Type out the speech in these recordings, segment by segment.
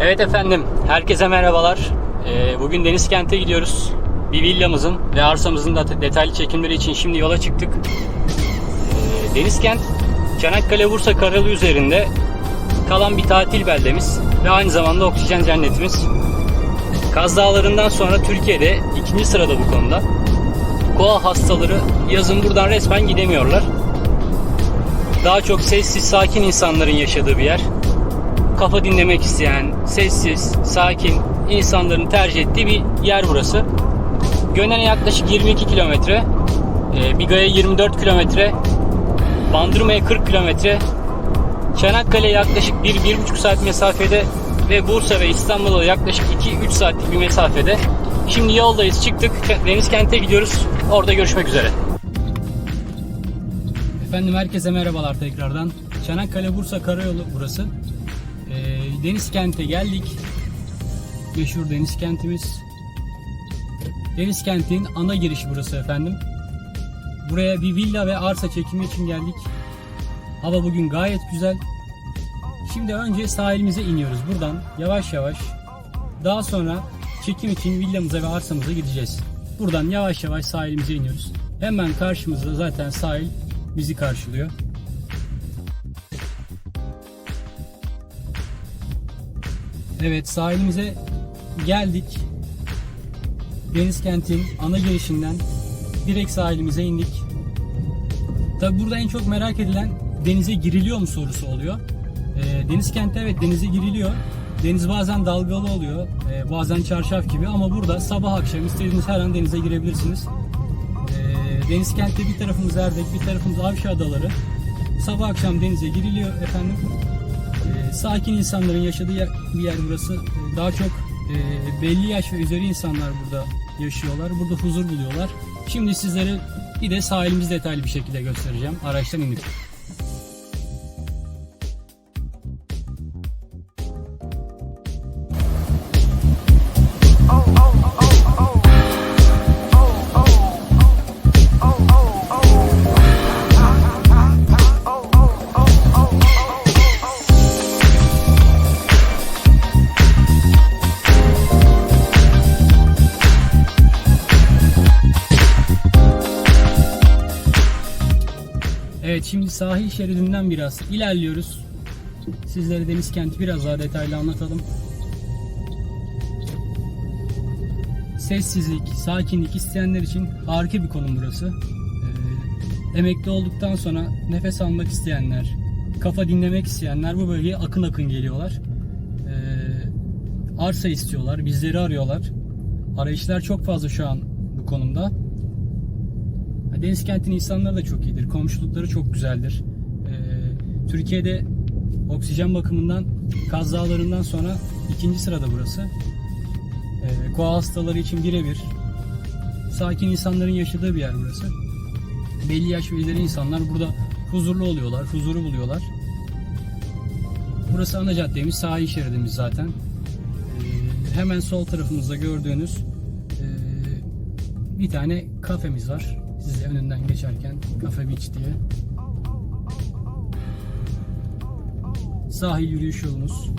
Evet efendim, herkese merhabalar. Ee, bugün Deniz Kent'e gidiyoruz. Bir villamızın ve arsamızın da detaylı çekimleri için şimdi yola çıktık. Ee, Deniz Kent, Çanakkale-Bursa Karayolu üzerinde kalan bir tatil beldemiz ve aynı zamanda oksijen cennetimiz. Kaz Dağları'ndan sonra Türkiye'de ikinci sırada bu konuda. Koa hastaları yazın buradan resmen gidemiyorlar. Daha çok sessiz, sakin insanların yaşadığı bir yer kafa dinlemek isteyen, sessiz, sakin insanların tercih ettiği bir yer burası. Gönen'e yaklaşık 22 kilometre, e, Biga'ya 24 kilometre, Bandırma'ya 40 kilometre, Çanakkale yaklaşık 1-1,5 saat mesafede ve Bursa ve İstanbul'a yaklaşık 2-3 saatlik bir mesafede. Şimdi yoldayız, çıktık, Deniz Kent'e gidiyoruz. Orada görüşmek üzere. Efendim herkese merhabalar tekrardan. Çanakkale-Bursa Karayolu burası. Deniz kente geldik. Meşhur deniz kentimiz. Deniz kentin ana girişi burası efendim. Buraya bir villa ve arsa çekimi için geldik. Hava bugün gayet güzel. Şimdi önce sahilimize iniyoruz buradan yavaş yavaş. Daha sonra çekim için villamıza ve arsamıza gideceğiz. Buradan yavaş yavaş sahilimize iniyoruz. Hemen karşımızda zaten sahil bizi karşılıyor. Evet sahilimize geldik. Deniz kentin ana girişinden direkt sahilimize indik. Tabi burada en çok merak edilen denize giriliyor mu sorusu oluyor. Ee, deniz kentte evet denize giriliyor. Deniz bazen dalgalı oluyor, ee, bazen çarşaf gibi ama burada sabah akşam istediğiniz her an denize girebilirsiniz. Ee, deniz kentte bir tarafımız Erdek, bir tarafımız Avşa Adaları. Sabah akşam denize giriliyor efendim. Ee, sakin insanların yaşadığı yer, bir yer burası. Ee, daha çok e, belli yaş ve üzeri insanlar burada yaşıyorlar. Burada huzur buluyorlar. Şimdi sizlere bir de sahilimizi detaylı bir şekilde göstereceğim. Araçtan inip. Şimdi sahil şeridinden biraz ilerliyoruz. Sizlere deniz kenti biraz daha detaylı anlatalım. Sessizlik, sakinlik isteyenler için harika bir konum burası. Ee, emekli olduktan sonra nefes almak isteyenler, kafa dinlemek isteyenler bu bölgeye akın akın geliyorlar. Ee, arsa istiyorlar, bizleri arıyorlar. Arayışlar çok fazla şu an bu konumda. Deniz kentin insanları da çok iyidir. Komşulukları çok güzeldir. Ee, Türkiye'de oksijen bakımından Kaz Dağları'ndan sonra ikinci sırada burası. Ee, koa hastaları için birebir. Sakin insanların yaşadığı bir yer burası. Belli yaş ve ileri insanlar burada huzurlu oluyorlar, huzuru buluyorlar. Burası ana caddemiz, sahil şeridimiz zaten. Ee, hemen sol tarafımızda gördüğünüz e, bir tane kafemiz var size önünden geçerken Cafe Beach diye. Sahil yürüyüş yolumuz.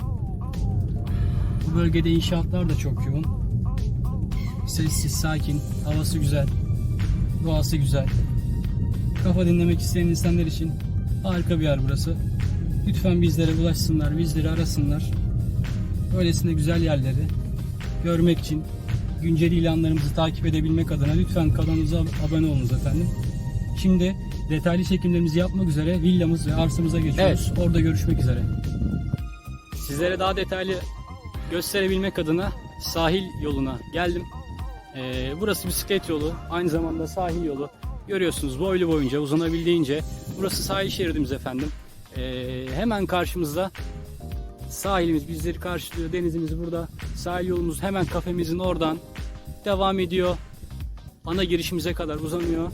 Bu bölgede inşaatlar da çok yoğun. Sessiz, sakin, havası güzel, doğası güzel. Kafa dinlemek isteyen insanlar için harika bir yer burası. Lütfen bizlere ulaşsınlar, bizleri arasınlar. Böylesine güzel yerleri görmek için güncel ilanlarımızı takip edebilmek adına lütfen kanalımıza abone olunuz efendim. Şimdi detaylı çekimlerimizi yapmak üzere villamız ve arsamıza geçiyoruz. Orada görüşmek üzere. Sizlere daha detaylı gösterebilmek adına sahil yoluna geldim. Ee, burası bisiklet yolu, aynı zamanda sahil yolu. Görüyorsunuz boylu boyunca uzanabildiğince. Burası sahil şeridimiz efendim. Ee, hemen karşımızda Sahilimiz bizleri karşılıyor. Denizimiz burada. Sahil yolumuz hemen kafemizin oradan devam ediyor. Ana girişimize kadar uzanıyor.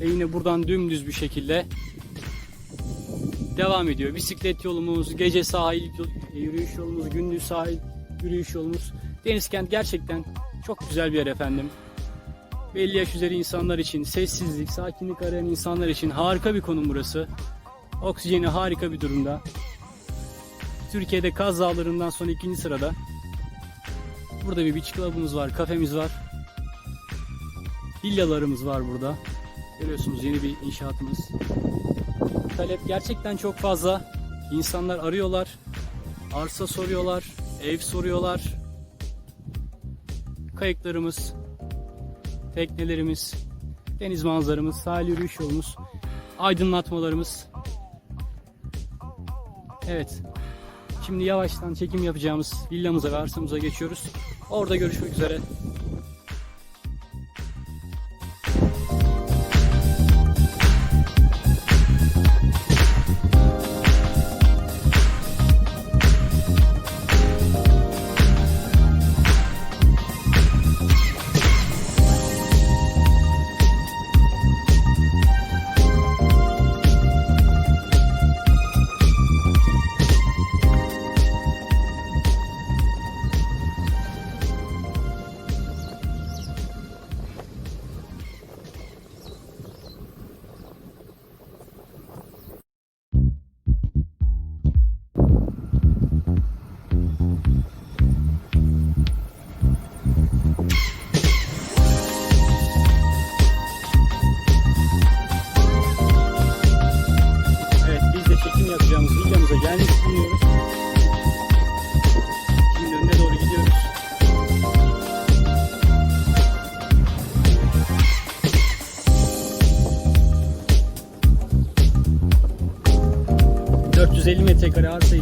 Ve yine buradan dümdüz bir şekilde devam ediyor. Bisiklet yolumuz, gece sahil yürüyüş yolumuz, gündüz sahil yürüyüş yolumuz. Denizkent gerçekten çok güzel bir yer efendim. Belli yaş üzeri insanlar için, sessizlik, sakinlik arayan insanlar için harika bir konum burası. Oksijeni harika bir durumda. Türkiye'de Kaz Dağları'ndan sonra ikinci sırada. Burada bir beach club'ımız var, kafemiz var. Villalarımız var burada. Görüyorsunuz yeni bir inşaatımız. Talep gerçekten çok fazla. İnsanlar arıyorlar. Arsa soruyorlar, ev soruyorlar. Kayıklarımız, teknelerimiz, deniz manzaramız, sahil yürüyüş yolumuz, aydınlatmalarımız. Evet. Şimdi yavaştan çekim yapacağımız villamıza ve arsamıza geçiyoruz. Orada görüşmek üzere.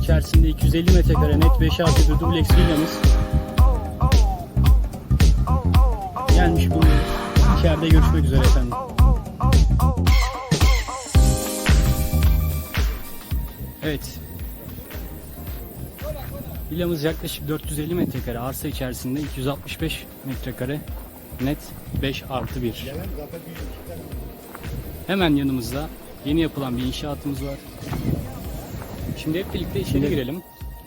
İçerisinde 250 metrekare net 5 artı bir dubleks villamız gelmiş bulunuyoruz. İçeride görüşmek üzere efendim. Evet. Villamız yaklaşık 450 metrekare arsa içerisinde 265 metrekare net 5 artı 1. Hemen yanımızda yeni yapılan bir inşaatımız var. Şimdi hep birlikte içeri girelim.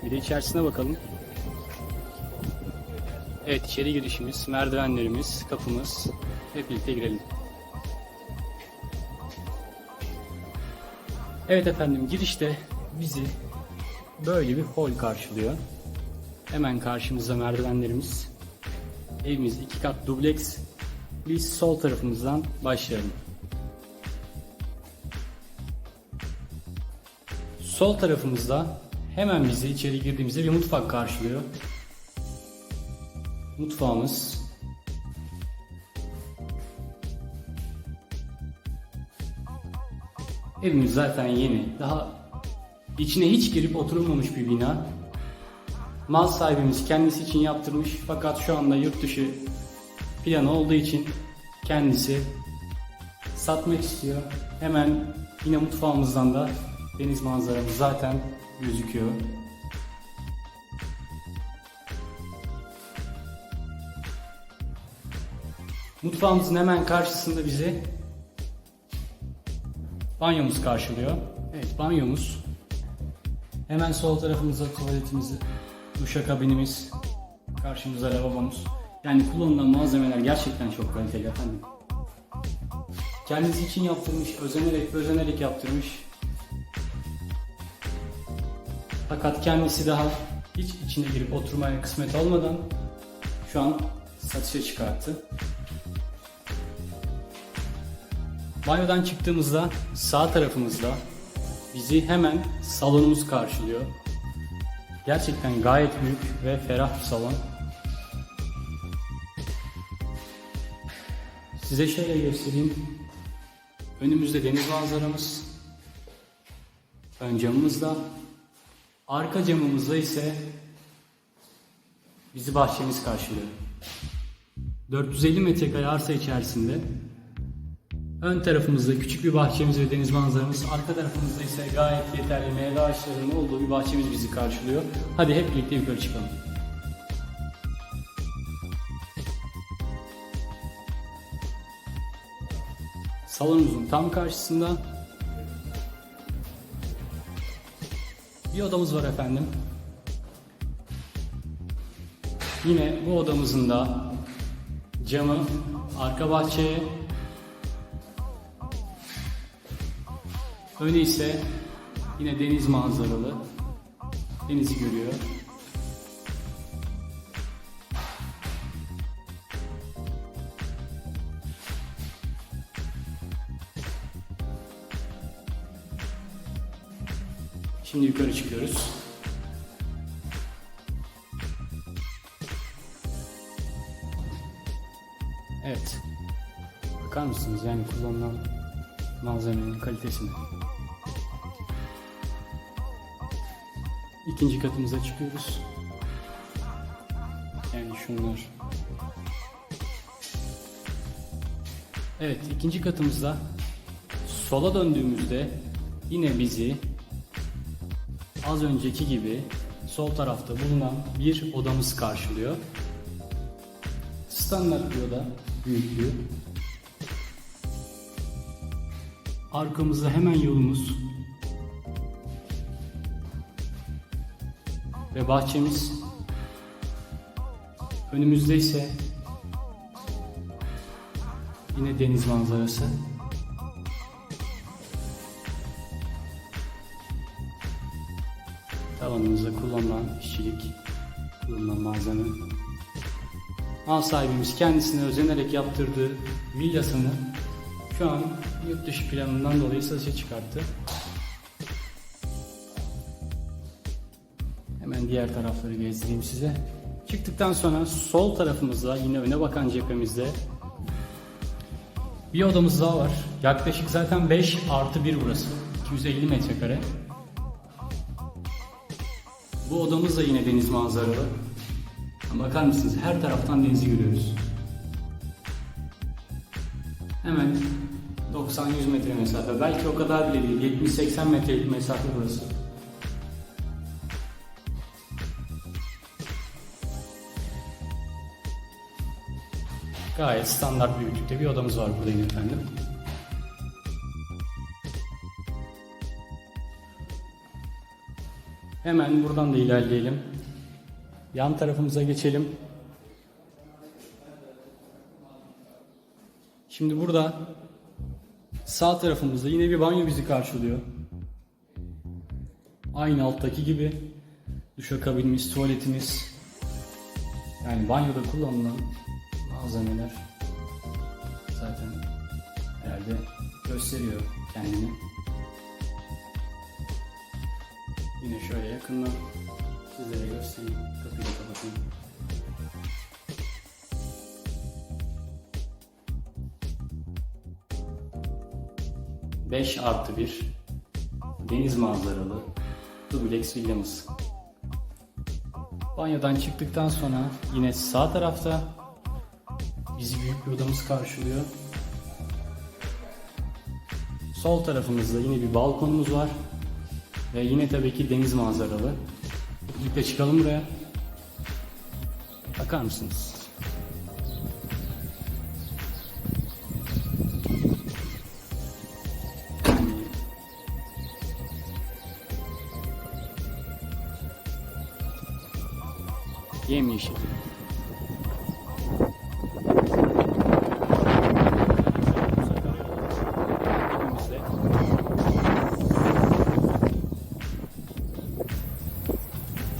Bir de içerisine bakalım. Evet içeri girişimiz, merdivenlerimiz, kapımız. Hep birlikte girelim. Evet efendim girişte bizi böyle bir hol karşılıyor. Hemen karşımızda merdivenlerimiz. Evimiz iki kat dubleks. Biz sol tarafımızdan başlayalım. Sol tarafımızda hemen bizi içeri girdiğimizde bir mutfak karşılıyor. Mutfağımız Evimiz zaten yeni. Daha içine hiç girip oturulmamış bir bina. Mal sahibimiz kendisi için yaptırmış fakat şu anda yurt dışı planı olduğu için kendisi satmak istiyor. Hemen yine mutfağımızdan da deniz manzaramız zaten gözüküyor. Mutfağımızın hemen karşısında bizi Banyomuz karşılıyor. Evet banyomuz. Hemen sol tarafımızda tuvaletimiz, duşakabinimiz, karşımızda lavabomuz. Yani kullanılan malzemeler gerçekten çok kaliteli efendim. Kendisi için yaptırmış, özenerek özenerek yaptırmış. Fakat kendisi daha hiç içine girip oturmaya kısmet olmadan şu an satışa çıkarttı. Banyodan çıktığımızda sağ tarafımızda bizi hemen salonumuz karşılıyor. Gerçekten gayet büyük ve ferah bir salon. Size şöyle göstereyim. Önümüzde deniz manzaramız. Ön camımızda. Arka camımızda ise bizi bahçemiz karşılıyor. 450 metrekare arsa içerisinde Ön tarafımızda küçük bir bahçemiz ve deniz manzaramız, arka tarafımızda ise gayet yeterli meyve ağaçlarının olduğu bir bahçemiz bizi karşılıyor. Hadi hep birlikte yukarı çıkalım. Salonumuzun tam karşısında bir odamız var efendim. Yine bu odamızın da camı arka bahçeye Önü ise yine deniz manzaralı Denizi görüyor. Şimdi yukarı çıkıyoruz. Evet. Bakar mısınız yani kullanılan malzemenin kalitesine. İkinci katımıza çıkıyoruz. Yani şunlar. Evet ikinci katımızda sola döndüğümüzde yine bizi az önceki gibi sol tarafta bulunan bir odamız karşılıyor. Standart bir oda büyüklüğü. Arkamızda hemen yolumuz ve bahçemiz. Önümüzde ise yine deniz manzarası. Tavanımızda kullanılan işçilik, kullanılan malzeme. Mal sahibimiz kendisine özenerek yaptırdığı villasını şu an yurt dışı planından dolayı satışa çıkarttı. Hemen diğer tarafları gezdireyim size. Çıktıktan sonra sol tarafımızda yine öne bakan cephemizde bir odamız daha var. Yaklaşık zaten 5 artı 1 burası. 250 metrekare. Bu odamız da yine deniz manzaralı. Bakar mısınız her taraftan denizi görüyoruz. Hemen 90-100 metre mesafe. Belki o kadar bile değil. 70-80 metrelik mesafe burası. Gayet standart büyüklükte bir odamız var burada efendim. Hemen buradan da ilerleyelim. Yan tarafımıza geçelim. Şimdi burada sağ tarafımızda yine bir banyo bizi karşılıyor. Aynı alttaki gibi duşakabinimiz, tuvaletimiz yani banyoda kullanılan malzemeler zaten herhalde gösteriyor kendini. Yine şöyle yakından sizlere göstereyim. Kapıyı kapatayım. Beş artı bir deniz manzaralı dublex villamız. Banyodan çıktıktan sonra yine sağ tarafta bizi büyük bir odamız karşılıyor. Sol tarafımızda yine bir balkonumuz var. Ve yine tabii ki deniz manzaralı. Birlikte çıkalım buraya. Bakar mısınız? Yemyeşil.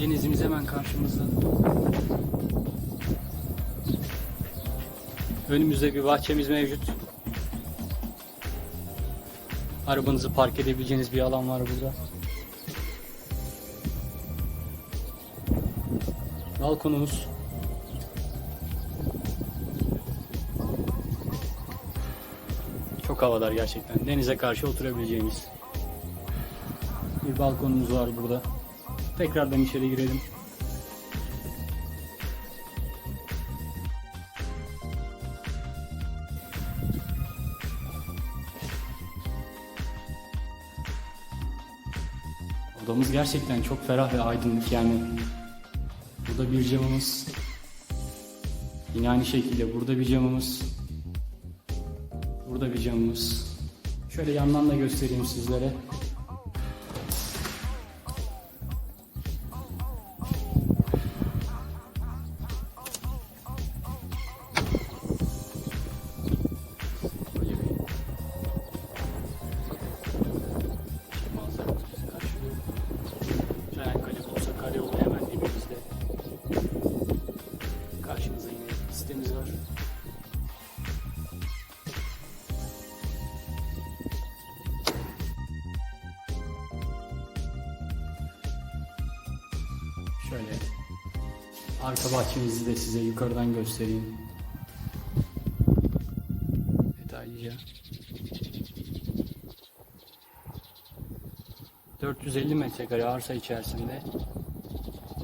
Denizimiz hemen karşımızda. Önümüzde bir bahçemiz mevcut. Arabanızı park edebileceğiniz bir alan var burada. Balkonumuz. Çok havadar gerçekten. Denize karşı oturabileceğimiz bir balkonumuz var burada. Tekrardan içeri girelim. Odamız gerçekten çok ferah ve aydınlık yani. Burada bir camımız. Yine aynı şekilde burada bir camımız. Burada bir camımız. Şöyle yandan da göstereyim sizlere. Arka bahçemizi de size yukarıdan göstereyim. Detaylıca. 450 metrekare arsa içerisinde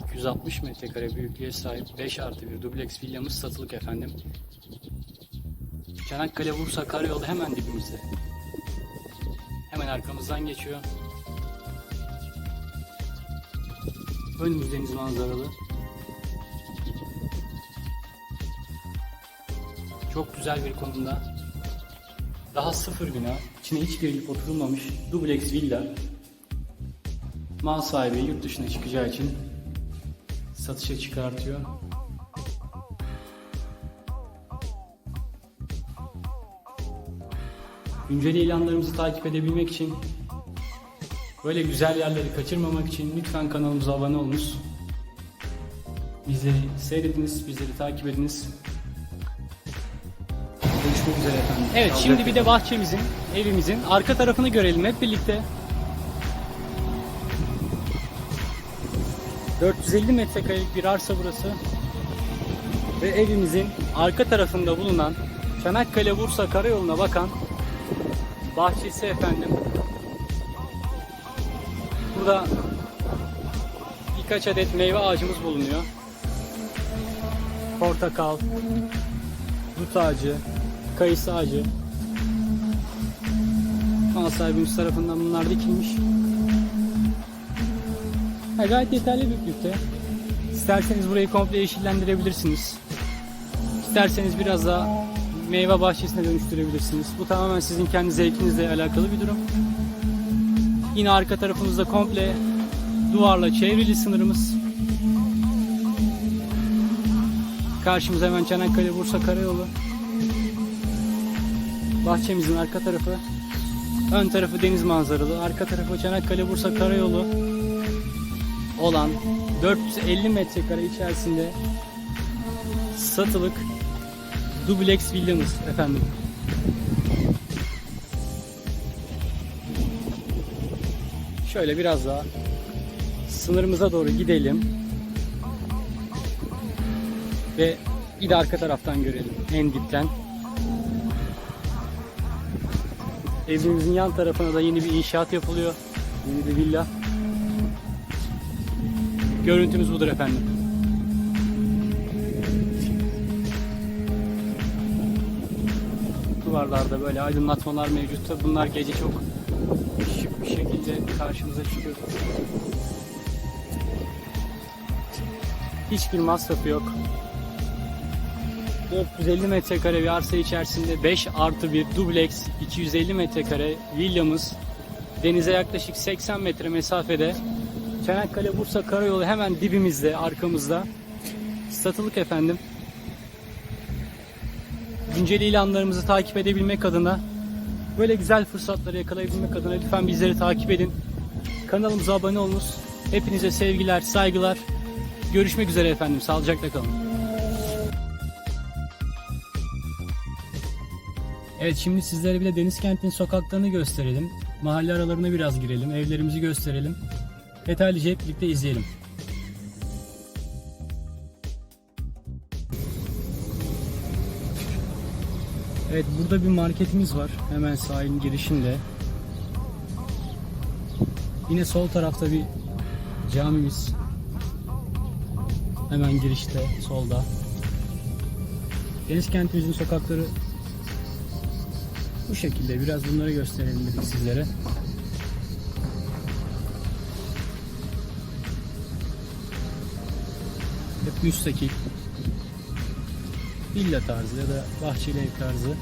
260 metrekare büyüklüğe sahip 5 artı bir dubleks villamız satılık efendim. Çanakkale Bursa Karayolu hemen dibimizde. Hemen arkamızdan geçiyor. Önümüz deniz manzaralı. Çok güzel bir konumda. Daha sıfır bina. İçine hiç girilip oturulmamış dubleks villa. Mal sahibi yurt dışına çıkacağı için satışa çıkartıyor. Güncel ilanlarımızı takip edebilmek için böyle güzel yerleri kaçırmamak için lütfen kanalımıza abone olunuz. Bizleri seyrediniz, bizleri takip ediniz. Görüşmek üzere efendim. Evet şimdi bir de bahçemizin, evimizin arka tarafını görelim hep birlikte. 450 metrekarelik bir arsa burası. Ve evimizin arka tarafında bulunan Çanakkale Bursa Karayolu'na bakan bahçesi efendim. Burada birkaç adet meyve ağacımız bulunuyor. Portakal, dut ağacı, kayısı ağacı. Mal sahibimiz tarafından bunlar dikilmiş. Ha, gayet yeterli büyüklükte. İsterseniz burayı komple yeşillendirebilirsiniz. İsterseniz biraz daha meyve bahçesine dönüştürebilirsiniz. Bu tamamen sizin kendi zevkinizle alakalı bir durum. Yine arka tarafımızda komple duvarla çevrili sınırımız. Karşımıza hemen Çanakkale Bursa Karayolu. Bahçemizin arka tarafı. Ön tarafı deniz manzaralı. Arka tarafı Çanakkale Bursa Karayolu olan 450 metrekare içerisinde satılık dubleks villamız efendim. Şöyle biraz daha sınırımıza doğru gidelim. Ve bir de arka taraftan görelim en dipten. Evimizin yan tarafına da yeni bir inşaat yapılıyor. Yeni bir villa. Görüntümüz budur efendim. Duvarlarda böyle aydınlatmalar mevcut. Tabi Bunlar gece çok şık bir şekilde karşımıza çıkıyor. Hiçbir masrafı yok. 450 metrekare bir arsa içerisinde 5 artı bir dubleks 250 metrekare villamız denize yaklaşık 80 metre mesafede. Çanakkale Bursa Karayolu hemen dibimizde arkamızda. Satılık efendim. Güncel ilanlarımızı takip edebilmek adına böyle güzel fırsatları yakalayabilmek adına lütfen bizleri takip edin. Kanalımıza abone olunuz. Hepinize sevgiler saygılar. Görüşmek üzere efendim. Sağlıcakla kalın Evet şimdi sizlere bir de Deniz Kent'in sokaklarını gösterelim. Mahalle aralarına biraz girelim. Evlerimizi gösterelim. Detaylıca hep birlikte izleyelim. Evet burada bir marketimiz var. Hemen sahilin girişinde. Yine sol tarafta bir camimiz. Hemen girişte solda. Deniz kentimizin sokakları bu şekilde biraz bunları gösterelim dedik sizlere. Hep müstakil villa tarzı ya da bahçeli ev tarzı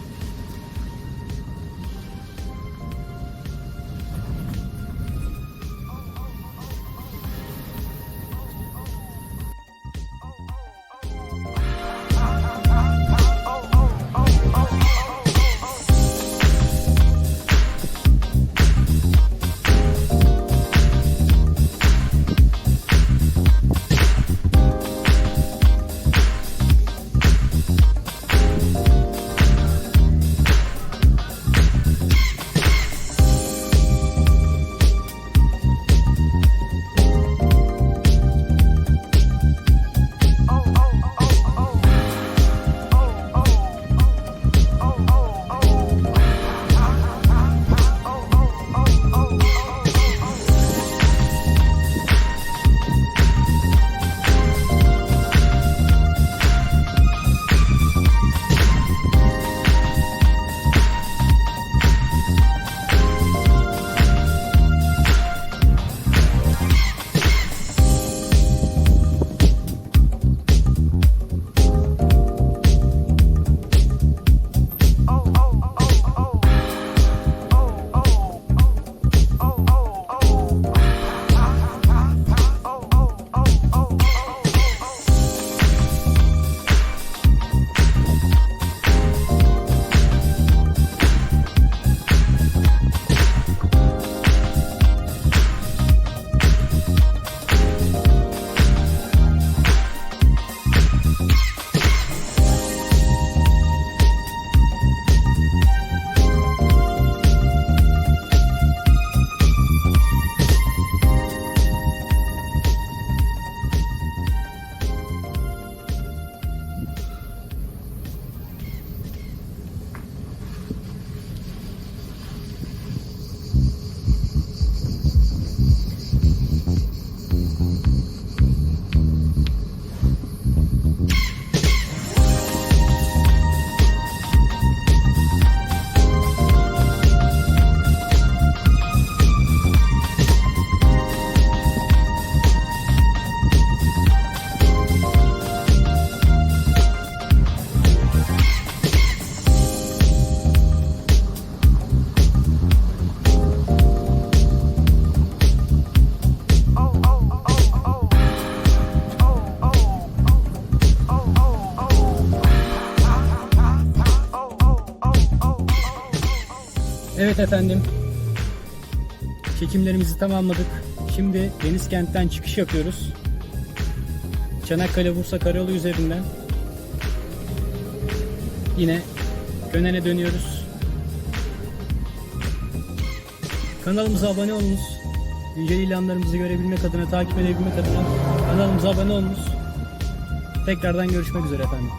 Evet efendim. Çekimlerimizi tamamladık. Şimdi Deniz Kent'ten çıkış yapıyoruz. Çanakkale Bursa Karayolu üzerinden yine Gönen'e dönüyoruz. Kanalımıza abone olunuz. Güncel ilanlarımızı görebilmek adına, takip edebilmek adına kanalımıza abone olunuz. Tekrardan görüşmek üzere efendim.